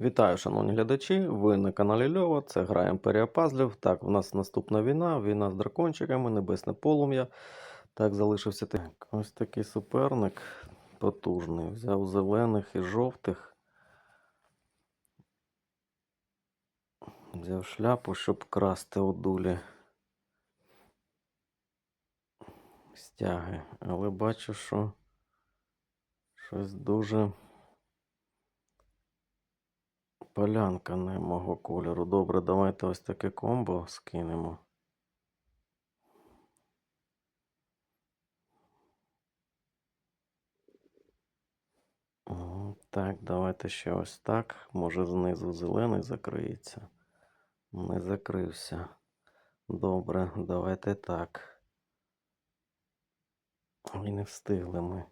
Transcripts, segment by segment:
Вітаю, шановні глядачі! Ви на каналі Льова. Це гра Імперія Пазлів. Так, у нас наступна війна, війна з дракончиками, небесне полум'я. Так, залишився так. Ось такий суперник потужний. Взяв зелених і жовтих. Взяв шляпу, щоб красти у дулі. Стяги. Але бачу, що щось дуже. Полянка не мого кольору. Добре, давайте ось таке комбо скинемо. Так, давайте ще ось так. Може знизу зелений закриється. Не закрився. Добре, давайте так. Ой, не встигли ми.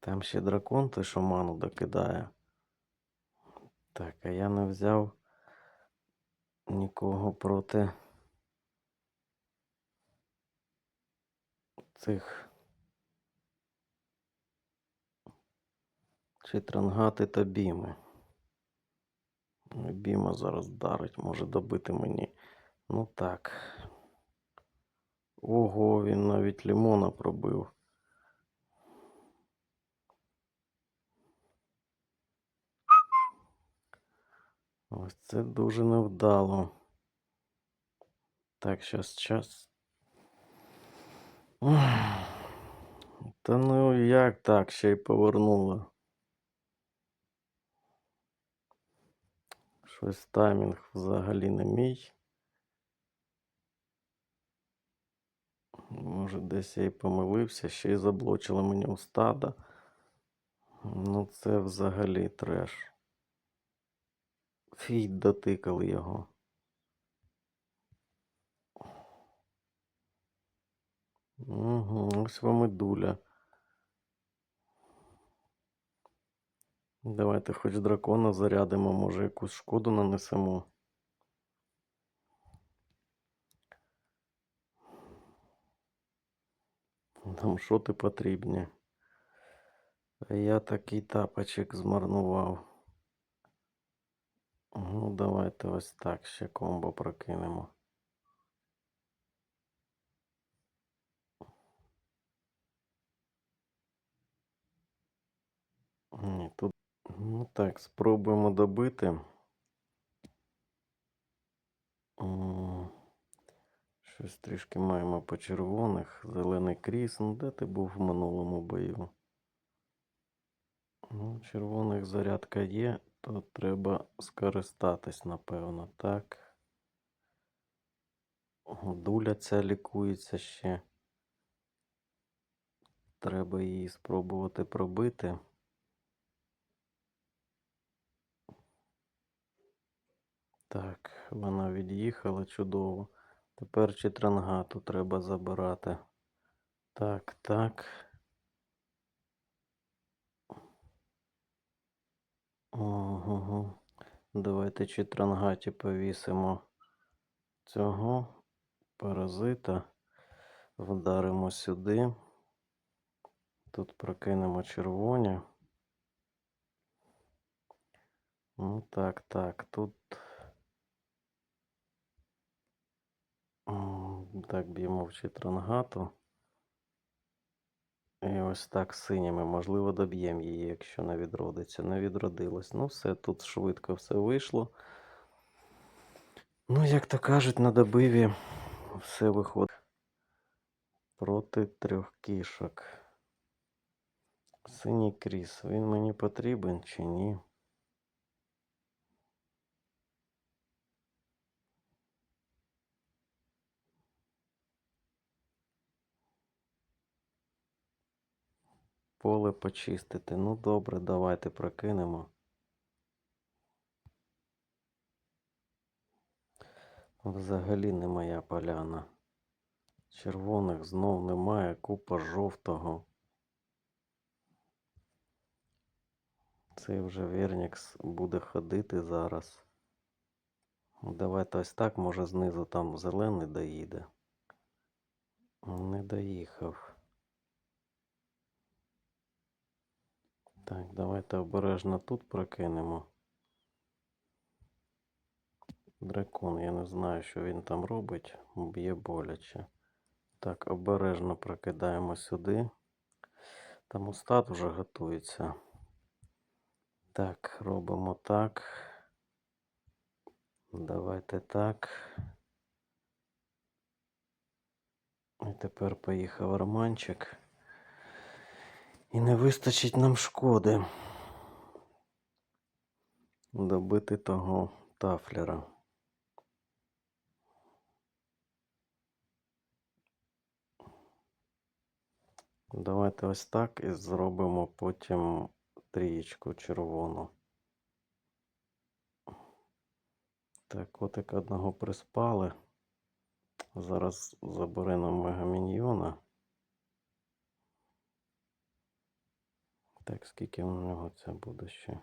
Там ще дракон той, що ману докидає. Так, а я не взяв нікого проти цих Читрангати та біми. Біма зараз дарить, може добити мені. Ну так. Ого, він навіть лімона пробив. Ось це дуже невдало. Так, щас, час. Та ну як так ще й повернула? Щось таймінг взагалі не мій. Може, десь я і помилився, ще й заблочила мені у стада. Ну, це взагалі треш. Фій дотикали його. Угу, ось вам і дуля. Давайте хоч дракона зарядимо, може якусь шкоду нанесемо. Нам шоти потрібні. Я такий тапочок змарнував. Ну, давайте ось так ще комбо прокинемо. Ні, тут. Ну так, спробуємо добити. Щось трішки маємо по червоних. Зелений кріс. Ну, де ти був в минулому бою? Ну, червоних зарядка є, то треба скористатись, напевно, так. О, Дуля ця лікується ще. Треба її спробувати пробити. Так, вона від'їхала чудово. Тепер Читрангату треба забирати. Так, так. Ого. Давайте Читрангаті повісимо цього паразита. Вдаримо сюди. Тут прокинемо червоні. Ну так, так, тут. Так, б'ємо в Читрангату. Ось так синіми. Можливо, доб'ємо її, якщо не відродиться. Не відродилось. Ну, все, тут швидко все вийшло. Ну, як то кажуть, на добиві все виходить проти трьох кішок. Синій кріс, він мені потрібен чи ні? Поле почистити. Ну добре, давайте прокинемо. Взагалі не моя поляна. Червоних знов немає, купа жовтого. Цей вже Вернікс буде ходити зараз. Давайте ось так, може знизу там зелений доїде. Не доїхав. Так, давайте обережно тут прокинемо. Дракон, я не знаю, що він там робить. Б'є боляче. Так, обережно прокидаємо сюди. Там устат вже готується. Так, робимо так. Давайте так. І тепер поїхав Романчик. І не вистачить нам шкоди. Добити того тафлера. Давайте ось так і зробимо потім трієчку червону. Так, котик одного приспали. Зараз заберемо мегаміньйона. Так, скільки у нього це буде ще?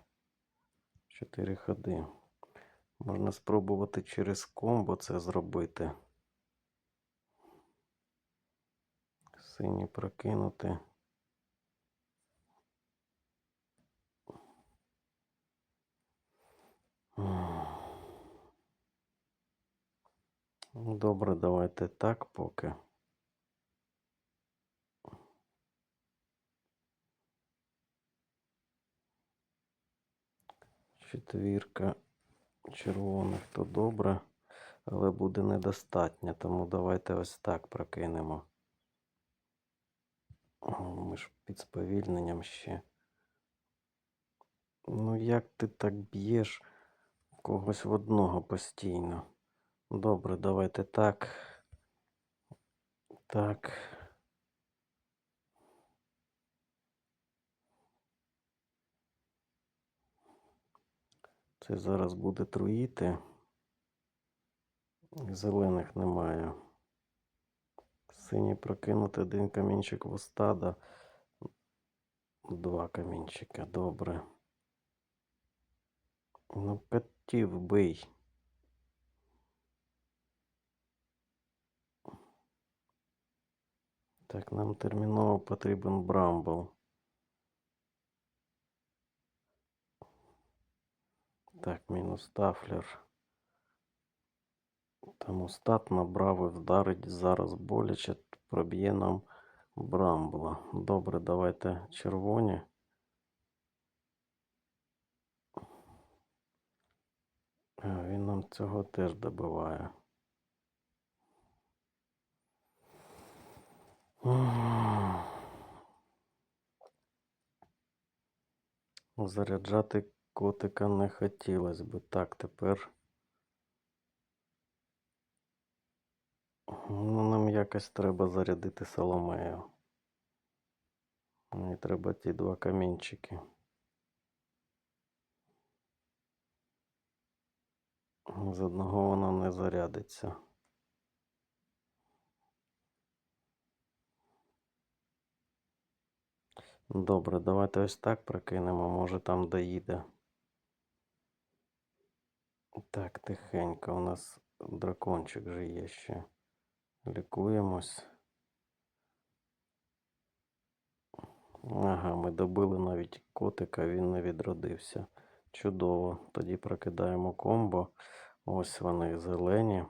Чотири ходи. Можна спробувати через комбо це зробити. Сині прокинути. Ну, Добре, давайте так поки. Четвірка червоних то добре, але буде недостатньо, тому давайте ось так прокинемо. Ми ж під сповільненням ще. Ну як ти так б'єш когось в одного постійно? Добре, давайте так. Так. Це зараз буде труїти. Зелених немає. Синій прокинути один камінчик в устада. Два камінчика, добре. Ну, котів бий. Так, нам терміново потрібен брамбл. Так, мінус тафлер. Там устат набрав і вдарить зараз боляче, проб'є нам брамбла. Добре, давайте червоні. Він нам цього теж добиває. Заряджати котика не хотілося би. Так, тепер. Ну, нам якось треба зарядити Соломею. Мені треба ті два камінчики. З одного вона не зарядиться. Добре, давайте ось так прокинемо, може там доїде. Так, тихенько, у нас дракончик же є ще. Лікуємось. Ага, ми добили навіть котика, він не відродився. Чудово. Тоді прокидаємо комбо. Ось вони зелені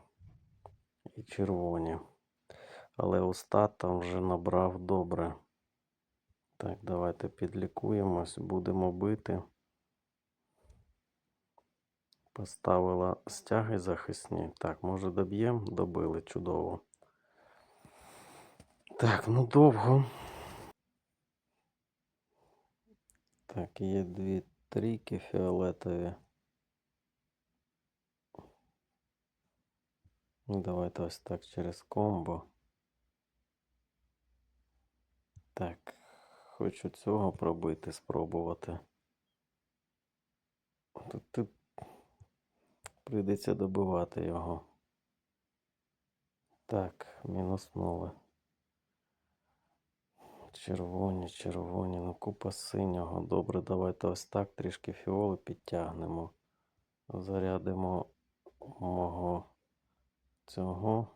і червоні. Але устат там вже набрав добре. Так, давайте підлікуємось, будемо бити. Поставила стяги захисні. Так, може доб'ємо? Добили, чудово. Так, ну довго. Так, є дві трійки фіолетові. Ну, давайте ось так через комбо. Так, хочу цього пробити, спробувати. Тут, тут прийдеться добивати його. Так, мінуснули. Червоні, червоні, ну купа синього. Добре, давайте ось так трішки фіоли підтягнемо. Зарядимо мого цього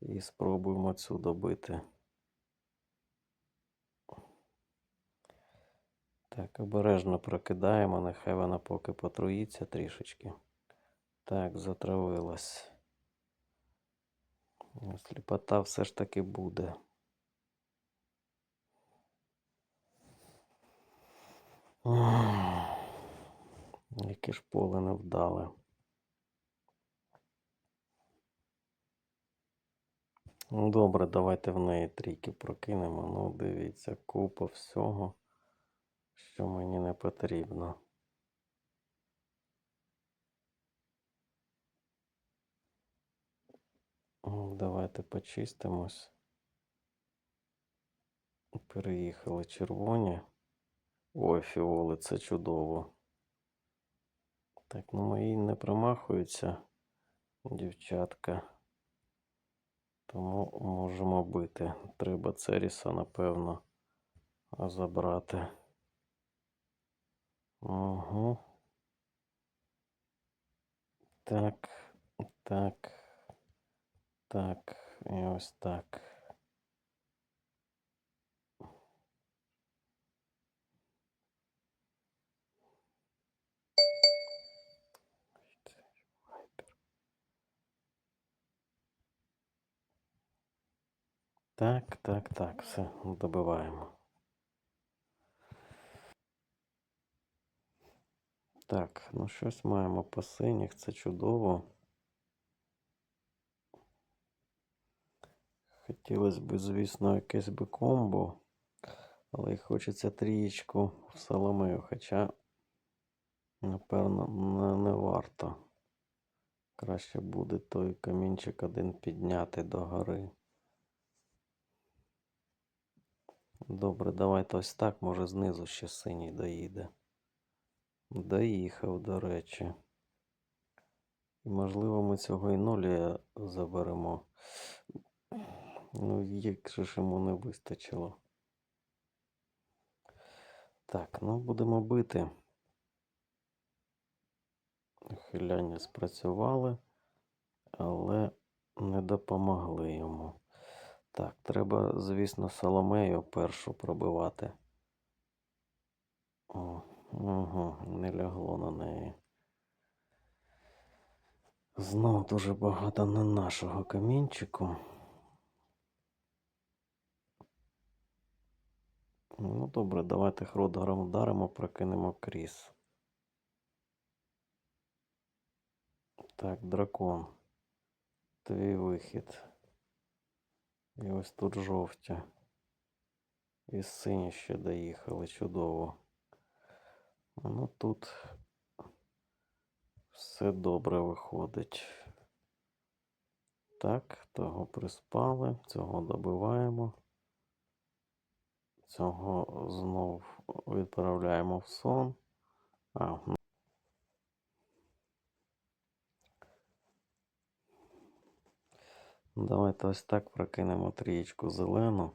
і спробуємо цю добити. Так, обережно прокидаємо, нехай вона поки потруїться трішечки. Так, затравилась. Сліпота все ж таки буде. Ах, Яке ж поле невдале. Ну, добре, давайте в неї трійки прокинемо. Ну, дивіться, купа всього, що мені не потрібно. Давайте почистимось. Переїхали червоні. Ой, фіоли, це чудово. Так, ну мої не промахуються, дівчатка. Тому можемо бити. Треба Церіса, напевно, забрати. Угу. Так, так, так, і ось так. Так, так, так, все, добиваємо. Так, ну щось маємо по синіх, це чудово. Хотілося б, звісно, якесь би комбо, але хочеться трієчку в Соломею, хоча, напевно, не, не варто. Краще буде той камінчик один підняти до гори. Добре, давайте ось так, може знизу ще синій доїде. Доїхав, до речі. І, можливо, ми цього і нуля заберемо. Ну, як же ж йому не вистачило. Так, ну будемо бити. Хиляння спрацювали, але не допомогли йому. Так, треба, звісно, Соломею першу пробивати. О, угу, не лягло на неї. Знов дуже багато на нашого камінчику. Ну, добре, давайте Хродгаром вдаримо, прокинемо кріс. Так, дракон. Твій вихід. І ось тут жовті. І сині ще доїхали. Чудово. Ну тут все добре виходить. Так, того приспали, цього добиваємо. Цього знов відправляємо в сон. А, ну. Давайте ось так прокинемо трієчку зелену.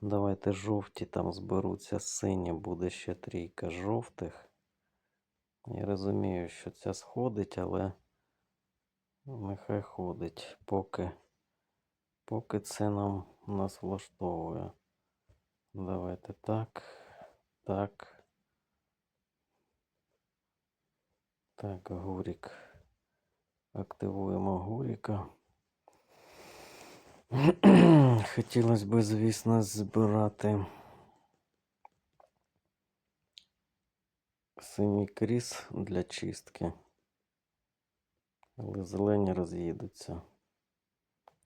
Давайте жовті там зберуться сині, буде ще трійка жовтих. Я розумію, що ця сходить, але нехай ходить, поки, поки це нам нас влаштовує. Давайте так, так. Так, Гурік. Активуємо Гуріка. Хотілося б, звісно, збирати синій кріс для чистки. Але зелені роз'їдуться.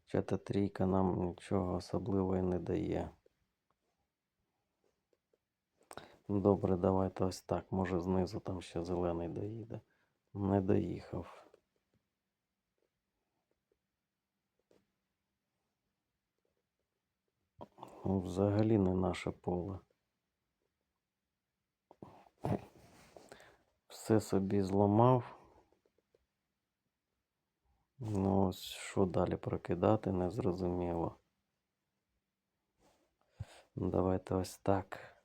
Хоча та трійка нам нічого особливого не дає. Добре, давайте ось так. Може знизу там ще зелений доїде. Не доїхав. Ну, Взагалі не наше поле. Все собі зламав. Ну, ось що далі прокидати, не зрозуміло. Ну, Давайте ось так.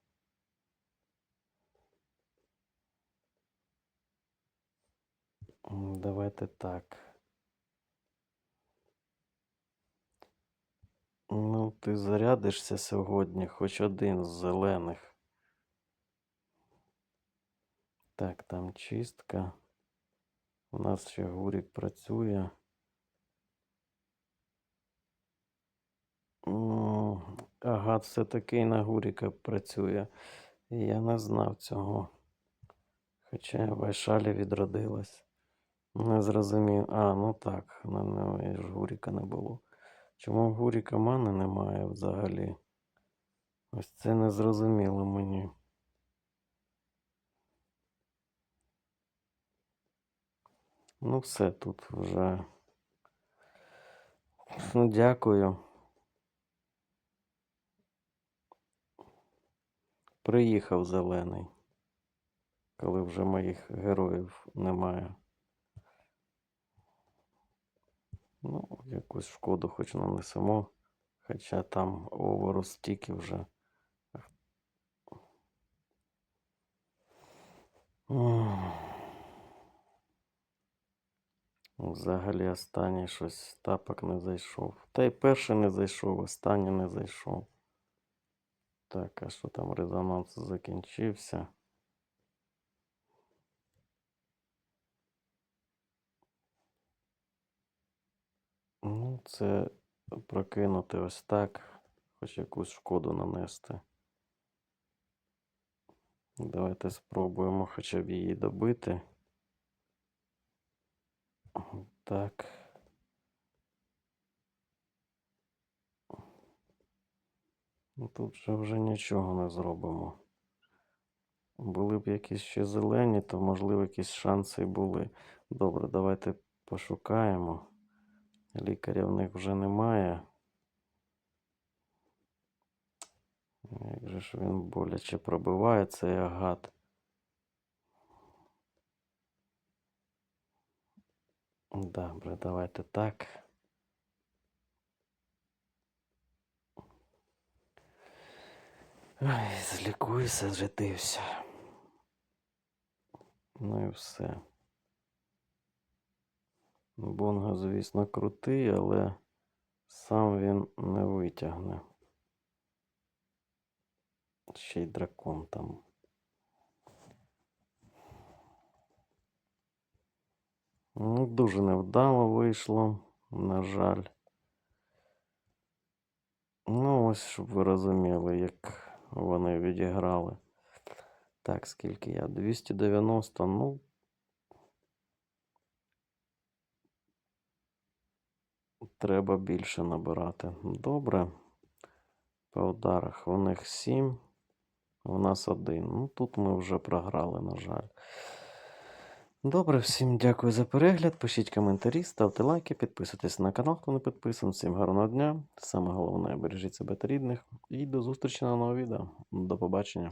Давайте так. Ну, ти зарядишся сьогодні, хоч один з зелених. Так, там чистка. У нас ще гурік працює. М, Агат все-таки на гуріка працює. Я не знав цього. Хоча Вайшалі відродилась. Не зрозумів. А, ну так, на неї ж гуріка не було. Чому в гуріка мани немає взагалі? Ось це не зрозуміло мені. Ну, все тут вже. Ну, дякую. Приїхав зелений, коли вже моїх героїв немає. Ну, якусь шкоду хоч нанесемо, хоча там оверу стільки вже. Взагалі останній щось тапок не зайшов. Та й перший не зайшов, останній не зайшов. Так, а що там резонанс закінчився? Ну, це прокинути ось так, хоч якусь шкоду нанести. Давайте спробуємо хоча б її добити. Так. Ну, Тут же вже нічого не зробимо. Були б якісь ще зелені, то можливо якісь шанси були. Добре, давайте пошукаємо. Лікаря в них вже немає. Як же ж він боляче пробиває цей агат. Добре, давайте так. Ой, злікуйся, зжитився. Ну і все. Бонго, звісно, крутий, але сам він не витягне. Ще й дракон там. Ну, дуже невдало вийшло, на жаль. Ну, ось, щоб ви розуміли, як вони відіграли. Так, скільки я? 290, ну. Треба більше набирати. Добре. По ударах у них 7, у нас 1. Ну, тут ми вже програли, на жаль. Добре, всім дякую за перегляд. Пишіть коментарі, ставте лайки, підписуйтесь на канал, хто не підписаний. Всім гарного дня. Саме головне, бережіть себе та рідних. І до зустрічі на новому відео. До побачення.